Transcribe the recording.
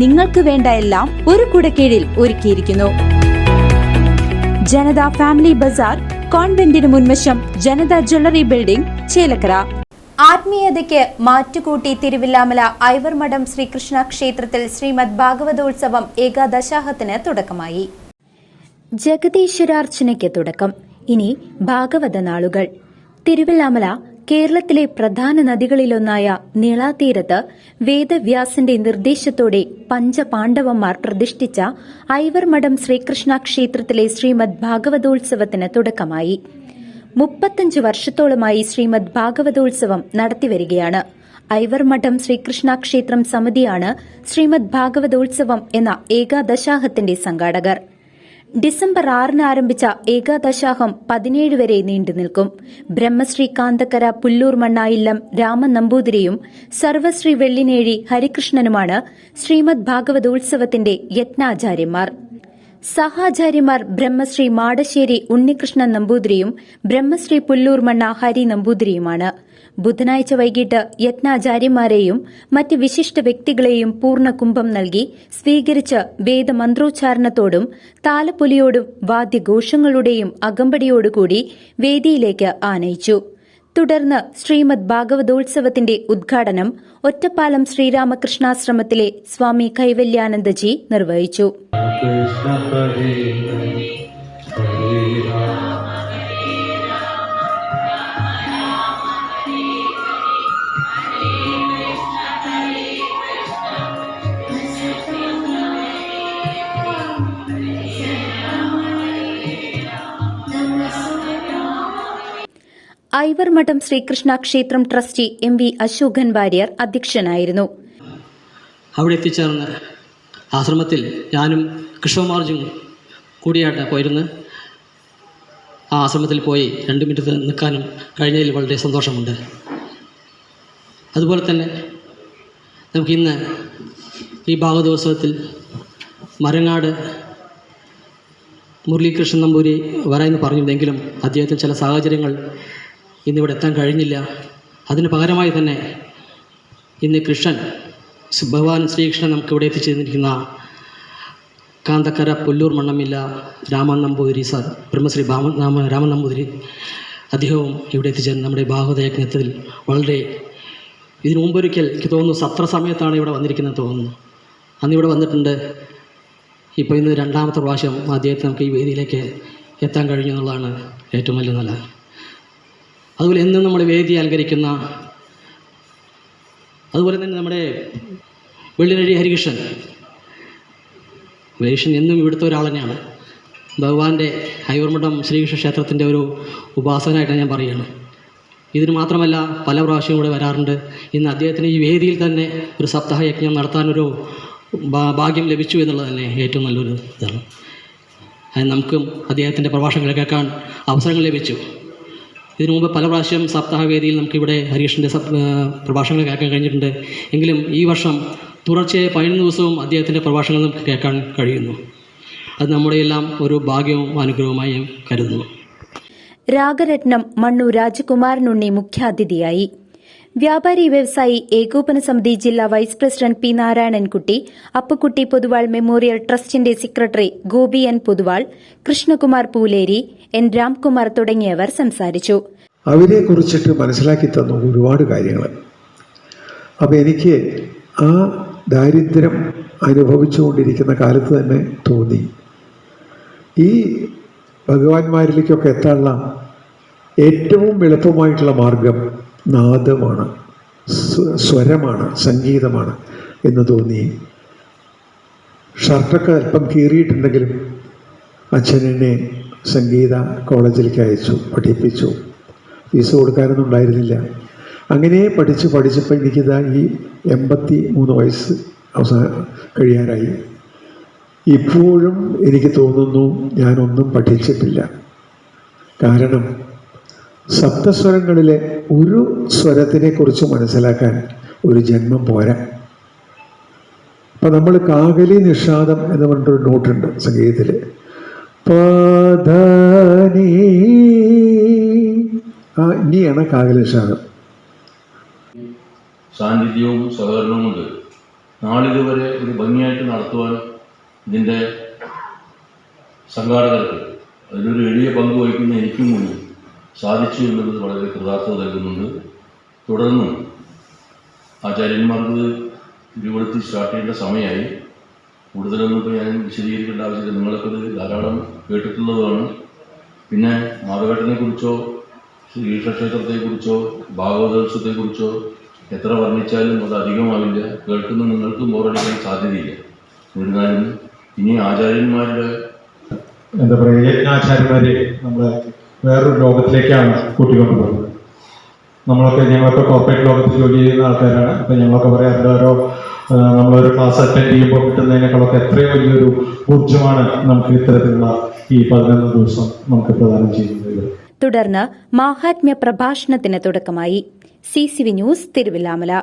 നിങ്ങൾക്ക് വേണ്ട എല്ലാം ഒരു കുടക്കീഴിൽ ഒരുക്കിയിരിക്കുന്നു. ജനത ഫാമിലി ബസാർ കോൺവെന്റിന് മുൻവശം ജനത ജ്വല്ലറി ബിൽഡിംഗ് ചേലക്കര. ആത്മീയതയ്ക്ക് മാറ്റുകൂട്ടി തിരുവില്ലാമല ഐവർമഠം ശ്രീകൃഷ്ണ ക്ഷേത്രത്തിൽ ശ്രീമദ് ഭാഗവതോത്സവം ഏകാദശാഹത്തിന് തുടക്കമായി. ജഗദീശ്വരാർച്ചനയ്ക്ക് തുടക്കം. ഇനി ഭാഗവത നാളുകൾ. തിരുവില്ലാമല കേരളത്തിലെ പ്രധാന നദികളിലൊന്നായ നീളാതീരത്ത് വേദവ്യാസന്റെ നിർദ്ദേശത്തോടെ പഞ്ചപാണ്ഡവന്മാർ പ്രതിഷ്ഠിച്ച ഐവർമഠം ശ്രീകൃഷ്ണ ക്ഷേത്രത്തിലെ ശ്രീമദ് ഭാഗവതോത്സവത്തിന് തുടക്കമായി. മുപ്പത്തഞ്ച് വർഷത്തോളമായി ശ്രീമദ് ഭാഗവതോത്സവം നടത്തിവരികയാണ്. ഐവർമഠം ശ്രീകൃഷ്ണ ക്ഷേത്രം സമിതിയാണ് ശ്രീമദ് ഭാഗവതോത്സവം എന്ന ഏകാദശാഹത്തിന്റെ സംഘാടകർ. ഡിസംബർ ആറിന് ആരംഭിച്ച ഏകാദശാഹം പതിനേഴ് വരെ നീണ്ടു നിൽക്കും. ബ്രഹ്മശ്രീ കാന്തക്കര പുല്ലൂർ മണ്ണായില്ലം രാമൻ നമ്പൂതിരിയും സർവശ്രീ വെള്ളിനേഴി ഹരികൃഷ്ണനുമാണ് ശ്രീമദ് ഭാഗവതോത്സവത്തിന്റെ യജ്ഞാചാര്യന്മാർ സഹാചാര്യമാർ ബ്രഹ്മശ്രീ മാടശ്ശേരി ഉണ്ണികൃഷ്ണൻ നമ്പൂതിരിയും ബ്രഹ്മശ്രീ പുല്ലൂർ മണ്ണ ഹരി നമ്പൂതിരിയുമാണ്. ബുധനാഴ്ച വൈകിട്ട് യജ്ഞാചാര്യന്മാരെയും മറ്റ് വിശിഷ്ട വ്യക്തികളെയും പൂർണ കുംഭം നൽകി സ്വീകരിച്ച് വേദമന്ത്രോച്ചാരണത്തോടും താലപ്പൊലിയോടും വാദ്യഘോഷങ്ങളുടെയും അകമ്പടിയോടുകൂടി വേദിയിലേക്ക് ആനയിച്ചു. തുടർന്ന് ശ്രീമദ് ഭാഗവതോത്സവത്തിന്റെ ഉദ്ഘാടനം ഒറ്റപ്പാലം ശ്രീരാമകൃഷ്ണാശ്രമത്തിലെ സ്വാമി കൈവല്യാനന്ദജി നിർവഹിച്ചു. ഐവർ മഠം ശ്രീകൃഷ്ണ ക്ഷേത്രം trustee M V Ashokan Warrier അധ്യക്ഷനായിരുന്നു. അവിടെ എത്തിച്ചേർന്ന് ആശ്രമത്തിൽ ഞാനും കൃഷ്ണമാർജും കൂടിയായിട്ട് പോയിരുന്ന് ആ ആശ്രമത്തിൽ പോയി രണ്ട് മിനിറ്റ് നിൽക്കാനും കഴിഞ്ഞതിൽ വളരെ സന്തോഷമുണ്ട്. അതുപോലെ തന്നെ നമുക്കിന്ന് ഈ ഭാഗദിവസത്തിൽ മരങ്ങാട് മുരളീകൃഷ്ണൻ നമ്പൂരി വരായെന്ന് പറഞ്ഞിരുന്നെങ്കിലും അദ്ദേഹത്തിന് ചില സാഹചര്യങ്ങൾ ഇന്നിവിടെ എത്താൻ കഴിഞ്ഞില്ല. അതിന് പകരമായി തന്നെ ഇന്ന് കൃഷ്ണൻ ഭഗവാൻ ശ്രീകൃഷ്ണൻ നമുക്ക് ഇവിടെ എത്തിച്ചേർന്നിരിക്കുന്ന കാന്തക്കര പുല്ലൂർ മണ്ണമില്ല രാമൻ നമ്പൂതിരി സാർ ബ്രഹ്മശ്രീ രാമ രാമൻ നമ്പൂതിരി അദ്ദേഹവും ഇവിടെ എത്തിച്ചേർന്ന് നമ്മുടെ ഭാഗവതയജ്ഞത്തിൽ വളരെ ഇതിനു മുമ്പൊരിക്കൽ എനിക്ക് തോന്നുന്നു സത്ര സമയത്താണ് ഇവിടെ വന്നിരിക്കുന്നത് തോന്നുന്നു. അന്ന് ഇവിടെ വന്നിട്ടുണ്ട്. ഇപ്പോൾ ഇന്ന് രണ്ടാമത്തെ പ്രാവശ്യം അദ്ദേഹത്തെ നമുക്ക് ഈ വേദിയിലേക്ക് എത്താൻ കഴിഞ്ഞു എന്നുള്ളതാണ് ഏറ്റവും വലിയ നല്ല അതുപോലെ എന്നും നമ്മൾ വേദി അലങ്കരിക്കുന്ന അതുപോലെ തന്നെ നമ്മുടെ വെള്ളിനഴി ഹരികൃഷ്ണൻ. ഹരികൃഷ്ണൻ എന്നും ഇവിടുത്തെ ഒരാൾ തന്നെയാണ്. ഭഗവാന്റെ ഹൈവർമഠം ശ്രീകൃഷ്ണ ക്ഷേത്രത്തിന്റെ ഒരു ഉപാസകനായിട്ട് ഞാൻ പറയുകയാണ്. ഇതിന് മാത്രമല്ല പല പ്രാവശ്യവും കൂടെ വരാറുണ്ട്. ഇന്ന് അദ്ദേഹത്തിന് ഈ വേദിയിൽ തന്നെ ഒരു സപ്താഹ യജ്ഞം നടത്താനൊരു ഭാഗ്യം ലഭിച്ചു എന്നുള്ളത് തന്നെ ഏറ്റവും നല്ലൊരു ഇതാണ്. നമുക്കും അദ്ദേഹത്തിന്റെ പ്രഭാഷണങ്ങൾ കേൾക്കാൻ അവസരങ്ങൾ ലഭിച്ചു. ഇതിനു മുമ്പ് പല പ്രാവശ്യം സപ്താഹവേദിയിൽ നമുക്കിവിടെ ഹരീഷിന്റെ പ്രഭാഷണങ്ങൾ കേൾക്കാൻ കഴിഞ്ഞിട്ടുണ്ട്. എങ്കിലും ഈ വർഷം തുടർച്ചയായ പതിനൊന്ന് ദിവസവും അദ്ദേഹത്തിന്റെ പ്രഭാഷണങ്ങൾ നമുക്ക് കേൾക്കാൻ കഴിയുന്നു. അത് നമ്മുടെ എല്ലാം ഒരു ഭാഗ്യവും അനുഗ്രഹവുമായി കരുതുന്നു. രാഗരത്നം മണ്ണു രാജകുമാരനുണ്ണി മുഖ്യാതിഥിയായി. വ്യാപാരി വ്യവസായി ഏകോപന സമിതി ജില്ലാ vice president P Narayanankutty Appukutty Poduval memorial ട്രസ്റ്റിന്റെ secretary Gopi N Poduval Krishnakumar Pooleri N Ramkumar തുടങ്ങിയവർ സംസാരിച്ചു. അവരെ കുറിച്ചിട്ട് മനസ്സിലാക്കി തന്നു ഒരുപാട് കാര്യങ്ങൾ. അപ്പോൾ എനിക്ക് ആ ദാരിദ്ര്യം അനുഭവിച്ചുകൊണ്ടിരിക്കുന്ന കാലത്ത് തന്നെ തോന്നി. ഈ ഭഗവാന്മാരിലേക്കൊക്കെ എത്താനുള്ള ഏറ്റവും എളുപ്പമായിട്ടുള്ള മാർഗം നാദമാണ് സ്വരമാണ് സംഗീതമാണ് എന്ന് തോന്നി ഷർട്ടൊക്കെ അല്പം കീറിയിട്ടുണ്ടെങ്കിലും അച്ഛനെന്നെ സംഗീത കോളേജിലേക്ക് അയച്ചു പഠിപ്പിച്ചു. ഫീസ് കൊടുക്കാനൊന്നും ഉണ്ടായിരുന്നില്ല. അങ്ങനെ പഠിച്ച് പഠിച്ചപ്പോൾ എനിക്കിതാ ഈ എൺപത്തി മൂന്ന് വയസ്സ് അവസാന കഴിയാനായി ഇപ്പോഴും എനിക്ക് തോന്നുന്നു ഞാനൊന്നും പഠിച്ചിട്ടില്ല. കാരണം സപ്തസ്വരങ്ങളിലെ ഒരു സ്വരത്തിനെ കുറിച്ച് മനസ്സിലാക്കാൻ ഒരു ജന്മം പോരാ. അപ്പം നമ്മൾ കാകലി നിഷാദം എന്ന് പറഞ്ഞിട്ടൊരു നോട്ടുണ്ട് സംഗീതത്തിൽ ഇനിയാണ് കാകലി നിഷാദം. സാന്നിധ്യവും സഹകരണവും ഉണ്ട്. നാളിതുവരെ ഒരു ഭംഗിയായിട്ട് നടത്തുവാൻ ഇതിന്റെ സംഘാടകർക്ക് അതിലൊരു എളിയ പങ്ക് വഹിക്കുന്ന എനിക്കും കൂടി സാധിച്ചു എന്നുള്ളത് വളരെ കൃതാർത്ഥത നൽകുന്നുണ്ട്. തുടർന്ന് ആചാര്യന്മാർക്ക് തിരുവഴുത്തി സ്റ്റാർട്ട് ചെയ്യേണ്ട സമയമായി. കൂടുതലൊന്നും ഇപ്പോൾ ഞാൻ വിശദീകരിക്കേണ്ട ആവശ്യമില്ല. നിങ്ങളൊക്കെ ധാരാളം കേട്ടിട്ടുള്ളതാണ് പിന്നെ മാധവേട്ടനെ കുറിച്ചോ ശ്രീകൃഷ്ണക്ഷേത്രത്തെക്കുറിച്ചോ ഭാഗവതോത്സവത്തെക്കുറിച്ചോ എത്ര വർണിച്ചാലും അത് അധികമാവില്ല. കേൾക്കുന്ന നിങ്ങൾക്കും ബോറടിക്കാൻ സാധ്യതയില്ല. എന്നിരുന്നാലും ഇനി ആചാര്യന്മാരുടെ എന്താ പറയുക യജ്ഞാചാര്യന്മാരെ നമ്മളെ വേറൊരു ലോകത്തിലേക്കാണ് കൂട്ടിക്കൊണ്ടുപോകുന്നത്. നമ്മളൊക്കെ ഞങ്ങളൊക്കെ കോർപ്പറേറ്റ് ലോകത്ത് ജോലി ചെയ്യുന്ന ആൾക്കാരാണ്. അപ്പം ഞങ്ങളൊക്കെ പറയാറുണ്ട് ഓരോ നമ്മളൊരു ക്ലാസ് അറ്റൻഡ് ചെയ്യുമ്പോൾ കിട്ടുന്നതിനേക്കാളൊക്കെ എത്രയും വലിയൊരു ഊർജമാണ് നമുക്ക് ഇത്തരത്തിലുള്ള ഈ പതിനൊന്ന് ദിവസം നമുക്ക് പ്രദാനം ചെയ്യുന്നത്. തുടർന്ന് മാഹാത്മ്യ പ്രഭാഷണത്തിന് തുടക്കമായി. C C V news Thiruvilwamala.